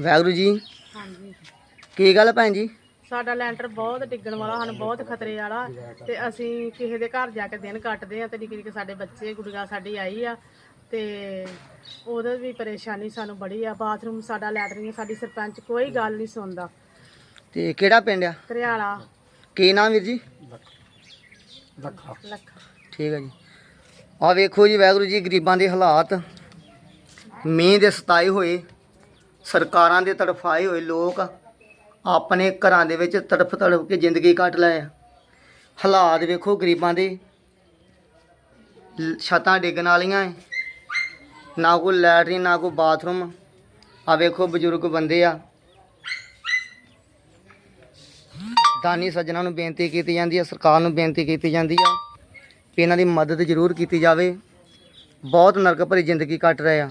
ਵਾਹਿਗੁਰੂ ਜੀ। ਹਾਂਜੀ। ਕੀ ਗੱਲ ਭੈਣ ਜੀ? ਸਾਡਾ ਲੈਂਟਰ ਬਹੁਤ ਡਿੱਗਣ ਵਾਲਾ ਸਾਨੂੰ ਬਹੁਤ ਖਤਰੇ ਵਾਲਾ। ਤੇ ਅਸੀਂ ਕਿਸੇ ਦੇ ਘਰ ਜਾ ਕੇ ਦਿਨ ਕੱਟਦੇ ਆ ਤੇ ਨਿੱਕੇ ਨਿੱਕੇ ਸਾਡੇ ਬੱਚੇ ਗੁੜੀਆ ਸਾਡੀ ਆਈ ਆ। ਤੇ ਉਹਦੇ ਵੀ ਪਰੇਸ਼ਾਨੀ ਸਾਨੂੰ ਬੜੀ ਆ। ਬਾਥਰੂਮ ਸਾਡਾ ਲੈਟਰਿੰਗ ਸਾਡੀ ਸਰਪੰਚ ਕੋਈ ਗੱਲ ਨਹੀਂ ਸੁਣਦਾ। ਤੇ ਕਿਹੜਾ ਪਿੰਡ ਆ? ਘਰਿਆਲਾ ਕੀ ਨਾਮ ਵੀਰ ਜੀ? ਲੱਖਾ। ਠੀਕ ਹੈ ਜੀ। ਆ ਵੇਖੋ ਜੀ ਵਾਹਿਗੁਰੂ ਜੀ ਗਰੀਬਾਂ ਦੇ ਹਾਲਾਤ। ਮੀਂਹ ਦੇ ਸਤਾਏ ਹੋਏ। ਸਰਕਾਰਾਂ ਦੇ ਤੜਫਾਏ ਹੋਏ ਲੋਕ ਆਪਣੇ ਘਰਾਂ ਦੇ ਵਿੱਚ ਤੜਫ ਤੜਫ ਕੇ ਜ਼ਿੰਦਗੀ ਕੱਟ ਲਏ ਆ। ਹਾਲਾਤ ਵੇਖੋ ਗਰੀਬਾਂ ਦੇ। ਲ- ਛੱਤਾਂ ਡਿੱਗਣ ਵਾਲੀਆਂ ਨਾ ਕੋਈ ਲੈਟਰੀਨ ਨਾ ਕੋਈ ਬਾਥਰੂਮ। ਆ ਵੇਖੋ ਬਜ਼ੁਰਗ ਬੰਦੇ ਆ। ਦਾਨੀ ਸੱਜਣਾ ਨੂੰ ਬੇਨਤੀ ਕੀਤੀ ਜਾਂਦੀ ਹੈ ਸਰਕਾਰ ਨੂੰ ਬੇਨਤੀ ਕੀਤੀ ਜਾਂਦੀ ਆ ਵੀ ਇਹਨਾਂ ਦੀ ਮਦਦ ਜ਼ਰੂਰ ਕੀਤੀ ਜਾਵੇ। ਬਹੁਤ ਨਰਕ ਭਰੀ ਜ਼ਿੰਦਗੀ ਕੱਟ ਰਹੇ ਆ।